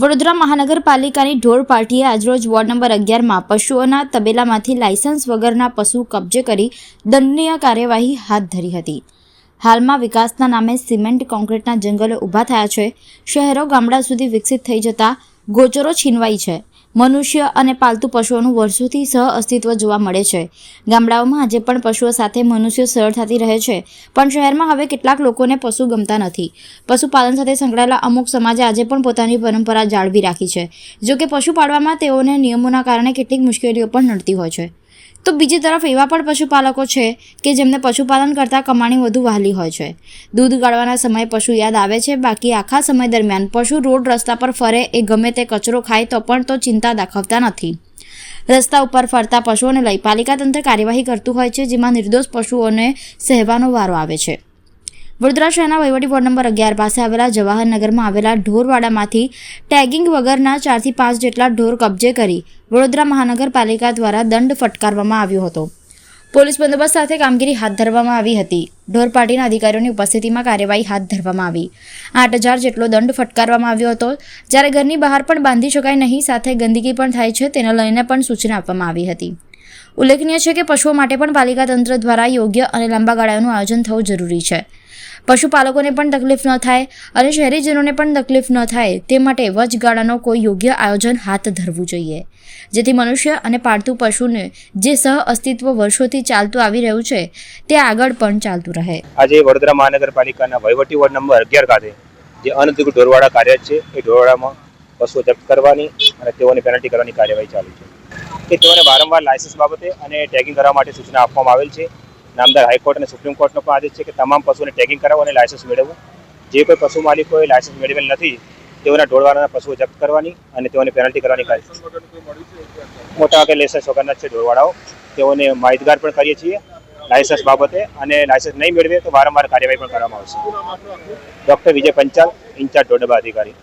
વડોદરા મહાનગરપાલિકાની ઢોર પાર્ટીએ આજરોજ વોર્ડ નંબર અગિયારમાં પશુઓના તબેલામાંથી લાયસન્સ વગરના પશુ કબજે કરી દંડનીય કાર્યવાહી હાથ ધરી હતી. હાલમાં વિકાસના નામે સિમેન્ટ, કોન્ક્રીટના જંગલો ઊભા થયા છે. શહેરો ગામડા સુધી વિકસિત થઈ જતા ગોચરો છીનવાઈ છે. મનુષ્ય અને પાલતુ પશુઓનું વર્ષોથી સહ અસ્તિત્વ જોવા મળે છે. ગામડાઓમાં આજે પણ પશુઓ સાથે મનુષ્યો સરળતાથી રહે છે, પણ શહેરમાં હવે કેટલાક લોકોને પશુ ગમતા નથી. પશુપાલન સાથે સંકળાયેલા અમુક સમાજે આજે પણ પોતાની પરંપરા જાળવી રાખી છે. જો કે પશુ પાળવામાં તેઓને નિયમોના કારણે કેટલીક મુશ્કેલીઓ પણ નડતી હોય છે. તો બીજી તરફ એવા પણ પશુપાલકો છે કે જેમને પશુપાલન કરતાં કમાણી વધુ વહાલી હોય છે. દૂધ ગાળવાના સમયે પશુ યાદ આવે છે, બાકી આખા સમય દરમિયાન પશુ રોડ રસ્તા પર ફરે, એ ગમે તે કચરો ખાય તો પણ તો ચિંતા દાખવતા નથી. રસ્તા ઉપર ફરતા પશુઓને લઈ પાલિકા તંત્ર કાર્યવાહી કરતું હોય છે, જેમાં નિર્દોષ પશુઓને સહેવાનો વારો આવે છે. વડોદરા શહેરના વહીવટી વોર્ડ નંબર અગિયાર પાસે આવેલા જવાહરનગરમાં આવેલા ઢોરવાડામાંથી ટેગિંગ વગરના ચારથી પાંચ જેટલા ઢોર કબજે કરી વડોદરા મહાનગરપાલિકા દ્વારા દંડ ફટકારવામાં આવ્યો હતો. પોલીસ બંદોબસ્ત સાથે કામગીરી હાથ ધરવામાં આવી હતી. ઢોર પાર્ટીના અધિકારીઓની ઉપસ્થિતિમાં કાર્યવાહી હાથ ધરવામાં આવી. આઠ હજાર જેટલો દંડ ફટકારવામાં આવ્યો હતો. જ્યારે ઘરની બહાર પણ બાંધી શકાય નહીં, સાથે ગંદકી પણ થાય છે તેને લઈને પણ સૂચના આપવામાં આવી હતી. ઉલ્લેખનીય છે કે પશુઓ માટે પણ પાલિકા તંત્ર દ્વારા યોગ્ય અને લાંબા ગાળાનું આયોજન થવું જરૂરી છે. પશુપાલકોને પણ તકલીફ ન થાય અને શહેરીજનોને પણ તકલીફ ન થાય તે માટે વચગાળાનો કોઈ યોગ્ય આયોજન હાથ ધરવું જોઈએ. જેથી મનુષ્ય અને પાળતું પશુને જે સહ અસ્તિત્વ વર્ષોથી ચાલતું આવી રહ્યું છે, તે આગળ પણ ચાલતું રહે. આજે વડોદરા મહાનગરપાલિકાના વહીવટી વોર્ડ નંબર અગિયાર ખાતે જે અનધિકૃત ઢોરવાડા કાર્ય છે, એ ઢોરવાડામાં પશુઓ જપ્ત કરવાની અને તેઓને પેનલ્ટી કરવાની કાર્યવાહી ચાલુ છે. કે તેઓને વારંવાર લાયસન્સ બાબતે અને ટેગિંગ કરવા માટે સૂચના આપવામાં આવેલ છે. નામદાર હાઈકોર્ટ અને સુપ્રીમ કોર્ટનો પણ આદેશ છે કે તમામ પશુઓને ટેગિંગ કરાવવું અને લાયસન્સ મેળવવું જે કોઈ પશુ માલિકોએ લાયસન્સ મેળવેલ નથી, તેઓના ઢોળવાળાના પશુઓ જપ્ત કરવાની અને તેઓને પેનલ્ટી કરવાની કાર્ય મોટા ભાગે લાયસન્સ વગરના છે ઢોળવાળાઓ. તેઓને માહિતગાર પણ કરીએ છીએ લાયસન્સ બાબતે અને લાયસન્સ નહીં મેળવે તો વારંવાર કાર્યવાહી પણ કરવામાં આવશે. ડૉક્ટર વિજય પંચાલ, ઇન્ચાર્જ ડોડબા અધિકારી.